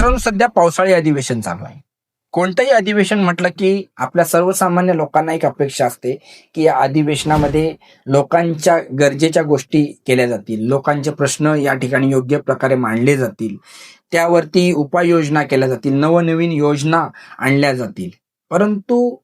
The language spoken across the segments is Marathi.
मित्रांनो सध्या पावसाळी अधिवेशन चालू आहे. कोणतंही अधिवेशन म्हटलं की आपल्या सर्वसामान्य लोकांना एक अपेक्षा असते की या अधिवेशनामध्ये लोकांच्या गरजेच्या गोष्टी केल्या जातील. लोकांचे प्रश्न या ठिकाणी योग्य प्रकारे मांडले जातील. त्यावरती उपाययोजना केल्या जातील. नवनवीन योजना आणल्या जातील. परंतु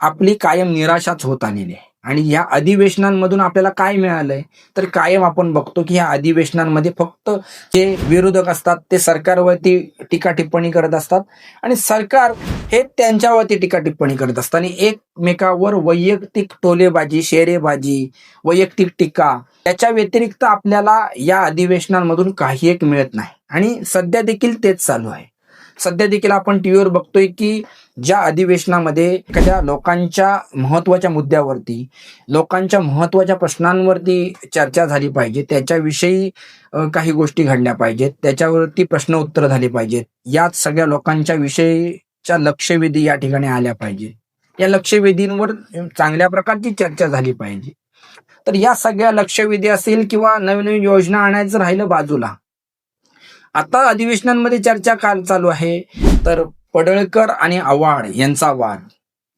आपली कायम निराशाच होत आलेली आहे. आणि या अधिवेशनांमधून आपल्याला काय मिळालंय? तर कायम आपण बघतो की या अधिवेशनांमध्ये फक्त जे विरोधक असतात ते सरकारवरती टीका टिप्पणी करत असतात आणि सरकार हे त्यांच्यावरती टीका टिप्पणी करत असतात आणि एकमेकावर वैयक्तिक टोलेबाजी शेरेबाजी वैयक्तिक टीका त्याच्या व्यतिरिक्त आपल्याला या अधिवेशनांमधून काही एक मिळत नाही. आणि सध्या देखील तेच चालू आहे. सध्या देखील आपण टीव्हीवर बघतोय की ज्या अधिवेशनामध्ये एखाद्या लोकांच्या महत्त्वाच्या मुद्द्यावरती लोकांच्या महत्त्वाच्या प्रश्नांवरती चर्चा झाली पाहिजे त्याच्याविषयी काही गोष्टी घडल्या पाहिजेत त्याच्यावरती प्रश्न उत्तर झाली पाहिजेत. यात सगळ्या लोकांच्या विषयीच्या लक्षवेधी या ठिकाणी आल्या पाहिजे. या लक्षवेधींवर चांगल्या प्रकारची चर्चा झाली पाहिजे. तर या सगळ्या लक्षवेधी असेल किंवा नवीन नवीन योजना आणायचं राहिलं बाजूला आता अधिवेशनांमध्ये चर्चा काल चालू आहे. तर पडळकर आणि आव्हाड यांचा वाद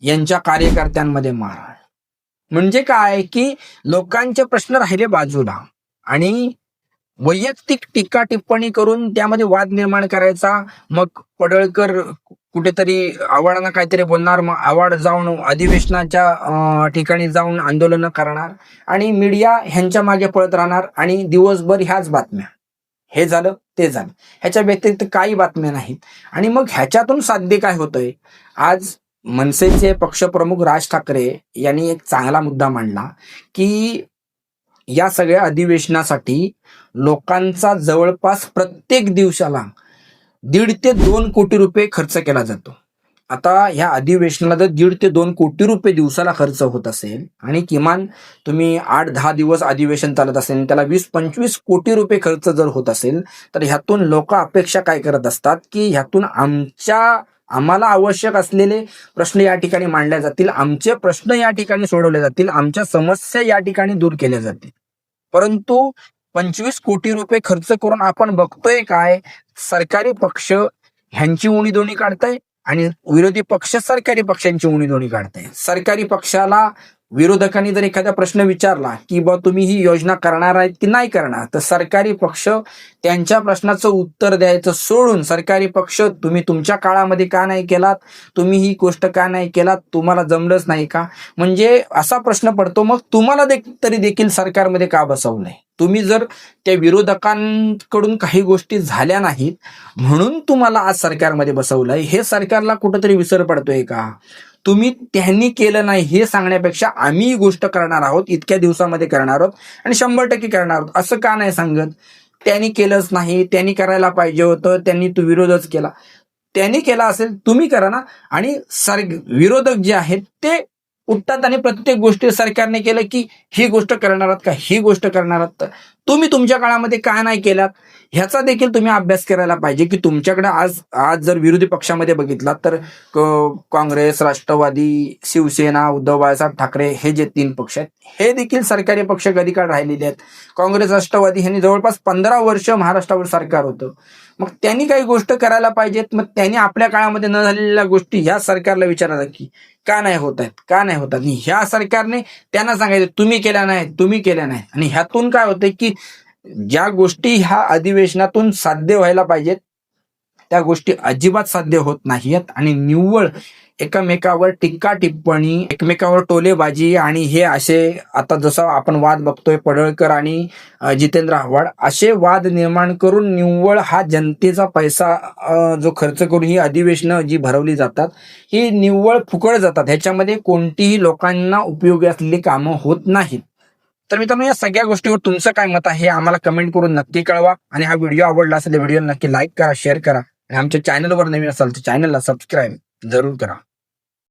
यांच्या कार्यकर्त्यांमध्ये मारहाण म्हणजे काय? की लोकांचे प्रश्न राहिले बाजूला आणि वैयक्तिक टीका टिप्पणी करून त्यामध्ये वाद निर्माण करायचा. मग पडळकर कुठेतरी आव्हाडांना काहीतरी बोलणार. मग आव्हाड जाऊन अधिवेशनाच्या ठिकाणी जाऊन आंदोलनं करणार आणि मीडिया ह्यांच्या मागे पळत राहणार आणि दिवसभर ह्याच बातम्या. हे झालं ते झालं. ह्याच्या व्यतिरिक्त काही बातम्या नाहीत. आणि मग ह्याच्यातून साध्य काय होतंय? आज मनसेचे पक्षप्रमुख राज ठाकरे यांनी एक चांगला मुद्दा मांडला की या सगळ्या अधिवेशनासाठी लोकांचा जवळपास प्रत्येक दिवसाला दीड ते दोन कोटी रुपये खर्च केला जातो. आता ह्या अधिवेशनाला जर दीड ते दोन कोटी रुपये दिवसाला खर्च होत असेल आणि किमान तुम्ही आठ दहा दिवस अधिवेशन चालत असेल त्याला वीस पंचवीस कोटी रुपये खर्च जर होत असेल तर ह्यातून लोक अपेक्षा काय करत असतात की ह्यातून आमच्या आम्हाला आवश्यक असलेले प्रश्न या ठिकाणी मांडले जातील आमचे प्रश्न या ठिकाणी सोडवले जातील आमच्या समस्या या ठिकाणी दूर केल्या जातील. परंतु पंचवीस कोटी रुपये खर्च करून आपण बघतोय काय सरकारी पक्ष ह्यांची उणी दोन्ही काढताय? आणि विरोधी पक्ष सरकारी पक्षांची उणी काढताय. सरकारी पक्षाला विरोधकांनी जर एखादा प्रश्न विचारला की बा तुम्ही ही योजना करणार आहेत की नाही करणार? तर सरकारी पक्ष त्यांच्या प्रश्नाचं उत्तर द्यायचं सोडून सरकारी पक्ष तुम्ही तुमच्या काळामध्ये का नाही केलात? तुम्ही ही गोष्ट का नाही केलात? तुम्हाला जमलंच नाही का? म्हणजे असा प्रश्न पडतो. मग तुम्हाला देख तरी देखील सरकारमध्ये का बसवलंय? तुम्ही जर त्या विरोधकांकडून काही गोष्टी झाल्या नाहीत म्हणून तुम्हाला आज सरकारमध्ये बसवलंय. हे सरकारला कुठंतरी विसर पडतोय का? तुम्ही त्यांनी केलं नाही हे सांगण्यापेक्षा आम्ही ही गोष्ट करणार आहोत इतक्या दिवसामध्ये करणार आहोत आणि शंभर टक्के करणार आहोत. असं का नाही सांगत? त्यांनी केलंच नाही त्यांनी करायला पाहिजे होतं त्यांनी तो विरोधच केला. त्यांनी केला असेल तुम्ही करा ना. आणि सर विरोधक जे आहेत ते उठतात आणि प्रत्येक गोष्टी सरकारने केलं की ही गोष्ट करणार आहात का? ही गोष्ट करणार आहात? तुम्ही तुमच्या काळामध्ये काय नाही केलात? ह्याचा देखील तुम्ही अभ्यास करायला पाहिजे की तुमच्याकडे आज आज जर विरोधी पक्षामध्ये बघितलात तर काँग्रेस राष्ट्रवादी शिवसेना उद्धव बाळासाहेब ठाकरे हे जे तीन पक्ष आहेत हे देखील सरकारी पक्ष कधी काळ राहिलेले आहेत. काँग्रेस राष्ट्रवादी ह्यांनी जवळपास पंधरा वर्ष महाराष्ट्रावर सरकार होतं. मग त्यांनी काही गोष्ट करायला पाहिजेत मग त्यांनी आपल्या काळामध्ये न झालेल्या गोष्टी ह्या सरकारला विचारायला की का नाही होत आहेत का नाही होत आहेत? ह्या सरकारने त्यांना सांगायचं तुम्ही केल्या नाही तुम्ही केल्या नाही आणि ह्यातून काय होतंय की ज्या गोष्टी ह्या अधिवेशनातून साध्य व्हायला पाहिजेत त्या गोष्टी अजिबात साध्य होत नाहीयेत आणि निव्वळ एकमेकावर टीका टिप्पणी एकमेकावर टोलेबाजी आणि हे असे आता जसं आपण वाद बघतोय पडळकर आणि जितेंद्र आव्हाड असे वाद निर्माण करून निव्वळ हा जनतेचा पैसा जो खर्च करून ही अधिवेशनं जी भरवली जातात ही निव्वळ फुकळ जातात. ह्याच्यामध्ये कोणतीही लोकांना उपयोगी असलेली कामं होत नाहीत. तर मित्रांनो या सगळ्या गोष्टीवर तुमचं काय मत आहे हे आम्हाला कमेंट करून नक्की कळवा. आणि हा व्हिडिओ आवडला असेल तर नक्की लाईक करा शेअर करा. आणि आमच्या चॅनलवर नवीन असाल तर चॅनलला सबस्क्राईब जरूर करा.